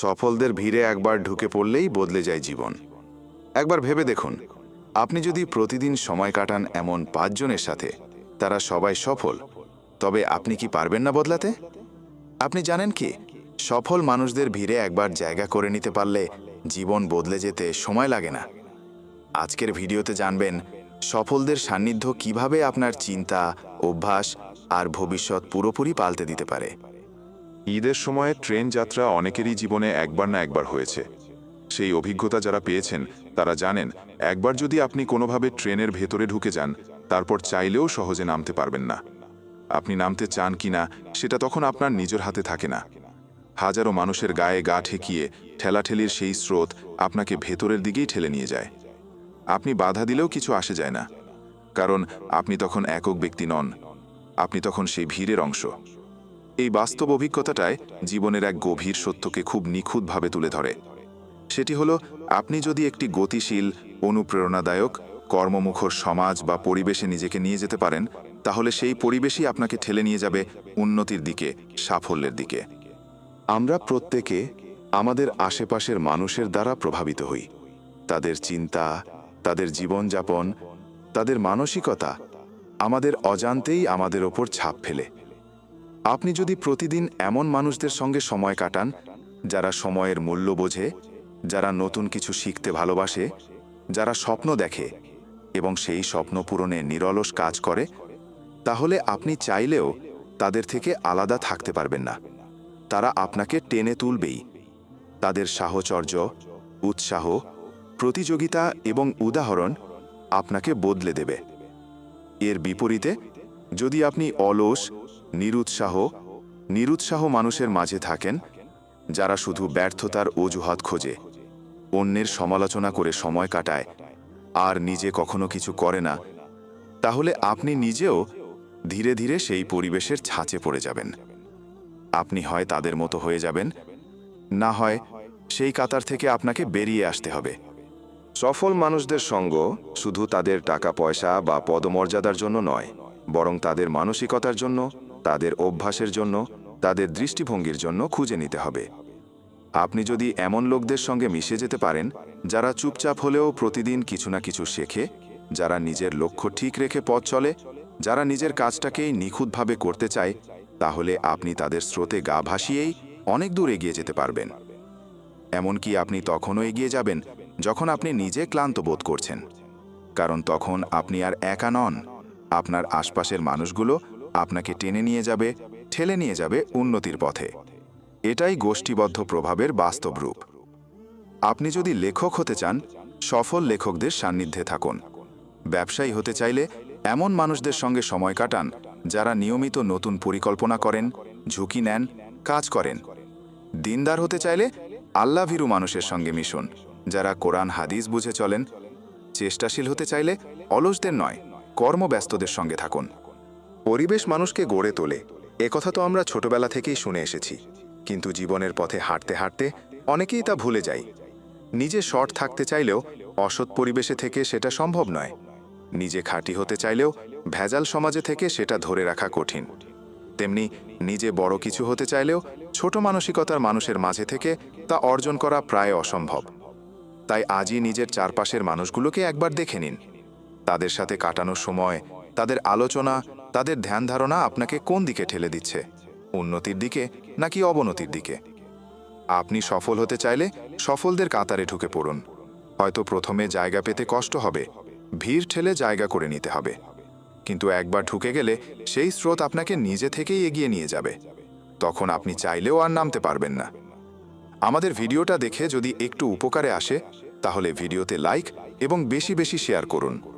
সফলদের ভিড়ে একবার ঢুকে পড়লেই বদলে যায় জীবন। একবার ভেবে দেখুন, আপনি যদি প্রতিদিন সময় কাটান এমন পাঁচজনের সাথে, তারা সবাই সফল, তবে আপনি কি পারবেন না বদলাতে? আপনি জানেন কি, সফল মানুষদের ভিড়ে একবার জায়গা করে নিতে পারলে জীবন বদলে যেতে সময় লাগে না। আজকের ভিডিওতে জানবেন, সফলদের সান্নিধ্য কীভাবে আপনার চিন্তা, অভ্যাস আর ভবিষ্যৎ পুরোপুরি পাল্টে দিতে পারে। ঈদের সময়ে ট্রেন যাত্রা অনেকেরই জীবনে একবার না একবার হয়েছে। সেই অভিজ্ঞতা যারা পেয়েছেন, তারা জানেন, একবার যদি আপনি কোনোভাবে ট্রেনের ভেতরে ঢুকে যান, তারপর চাইলেও সহজে নামতে পারবেন না। আপনি নামতে চান কিনা সেটা তখন আপনার নিজের হাতে থাকে না। হাজারো মানুষের গায়ে গা ঠেকিয়ে ঠেলাঠেলির সেই স্রোত আপনাকে ভেতরের দিকেই ঠেলে নিয়ে যায়। আপনি বাধা দিলেও কিছু আসে যায় না। কারণ আপনি তখন একক ব্যক্তি নন। আপনি তখন সেই ভিড়ের অংশ। এই বাস্তব অভিজ্ঞতাটায় জীবনের এক গভীর সত্যকে খুব নিখুঁতভাবে তুলে ধরে। সেটি হলো, আপনি যদি একটি গতিশীল, অনুপ্রেরণাদায়ক, কর্মমুখর সমাজ বা পরিবেশে নিজেকে নিয়ে যেতে পারেন, তাহলে সেই পরিবেশই আপনাকে ঠেলে নিয়ে যাবে উন্নতির দিকে, সাফল্যের দিকে। আমরা প্রত্যেকে আমাদের আশেপাশের মানুষের দ্বারা প্রভাবিত হই। তাদের চিন্তা, তাদের জীবনযাপন, তাদের মানসিকতা আমাদের অজান্তেই আমাদের ওপর ছাপ ফেলে। আপনি যদি প্রতিদিন এমন মানুষদের সঙ্গে সময় কাটান, যারা সময়ের মূল্য বোঝে, যারা নতুন কিছু শিখতে ভালোবাসে, যারা স্বপ্ন দেখে এবং সেই স্বপ্ন পূরণে নিরলস কাজ করে, তাহলে আপনি চাইলেও তাদের থেকে আলাদা থাকতে পারবেন না। তারা আপনাকে টেনে তুলবেই। তাদের সাহচর্য, উৎসাহ, প্রতিযোগিতা এবং উদাহরণ আপনাকে বদলে দেবে। এর বিপরীতে, যদি আপনি অলস নিরুৎসাহ নিরুৎসাহ মানুষের মাঝে থাকেন, যারা শুধু ব্যর্থতার অজুহাত খোঁজে, অন্যের সমালোচনা করে সময় কাটায়, আর নিজে কখনো কিছু করে না। তাহলে আপনি নিজেও ধীরে ধীরে সেই পরিবেশের ছাঁচে পড়ে যাবেন। আপনি হয় তাদের মতো হয়ে যাবেন, না হয় সেই কাতার থেকে আপনাকে বেরিয়ে আসতে হবে। সফল মানুষদের সঙ্গ শুধু তাদের টাকা পয়সা বা পদমর্যাদার জন্য নয়, বরং তাদের মানসিকতার জন্য তাদের অভ্যাসের জন্য, তাদের দৃষ্টিভঙ্গির জন্য খুঁজে নিতে হবে। আপনি যদি এমন লোকদের সঙ্গে মিশে যেতে পারেন, যারা চুপচাপ হলেও প্রতিদিন কিছু না কিছু শেখে, যারা নিজের লক্ষ্য ঠিক রেখে পথ চলে, যারা নিজের কাজটাকেই নিখুঁতভাবে করতে চায়, তাহলে আপনি তাদের স্রোতে গা ভাসিয়েই অনেক দূর এগিয়ে যেতে পারবেন। এমনকি আপনি তখনও এগিয়ে যাবেন, যখন আপনি নিজে ক্লান্ত বোধ করছেন। কারণ তখন আপনি আর একা নন। আপনার আশপাশের মানুষগুলো আপনাকে টেনে নিয়ে যাবে, ঠেলে নিয়ে যাবে উন্নতির পথে। এটাই গোষ্ঠীবদ্ধ প্রভাবের বাস্তব রূপ। আপনি যদি লেখক হতে চান, সফল লেখকদের সান্নিধ্যে থাকুন। ব্যবসায়ী হতে চাইলে এমন মানুষদের সঙ্গে সময় কাটান, যারা নিয়মিত নতুন পরিকল্পনা করেন, ঝুঁকি নেন, কাজ করেন। দিনদার হতে চাইলে আল্লাভীরু মানুষের সঙ্গে মিশুন, যারা কোরআন, হাদিস বুঝে চলেন। চেষ্টাশীল হতে চাইলে অলসদের নয়, কর্মব্যস্তদের সঙ্গে থাকুন। পরিবেশ মানুষকে গড়ে তোলে। একথা তো আমরা ছোটবেলা থেকেই শুনে এসেছি। কিন্তু জীবনের পথে হাঁটতে হাঁটতে অনেকেই তা ভুলে যাই নিজে শর্ট থাকতে চাইলেও অসৎ পরিবেশে থেকে সেটা সম্ভব নয়। নিজে খাঁটি হতে চাইলেও ভেজাল সমাজে থেকে সেটা ধরে রাখা কঠিন। তেমনি নিজে বড় কিছু হতে চাইলেও ছোট মানসিকতার মানুষের মাঝে থেকে তা অর্জন করা প্রায় অসম্ভব। তাই আজই নিজের চারপাশের মানুষগুলোকে একবার দেখে নিন। তাদের সাথে কাটানোর সময়, তাদের আলোচনা তাদের ধ্যান ধারণা আপনাকে কোন দিকে ঠেলে দিচ্ছে? উন্নতির দিকে নাকি অবনতির দিকে? আপনি সফল হতে চাইলে সফলদের কাতারে ঢুকে পড়ুন। হয়তো প্রথমে জায়গা পেতে কষ্ট হবে, ভিড় ঠেলে জায়গা করে নিতে হবে। কিন্তু একবার ঢুকে গেলে সেই স্রোত আপনাকে নিজে থেকেই এগিয়ে নিয়ে যাবে। তখন আপনি চাইলেও আর নামতে পারবেন না। আমাদের ভিডিওটা দেখে যদি একটু উপকারে আসে, তাহলে ভিডিওতে লাইক এবং বেশি বেশি শেয়ার করুন।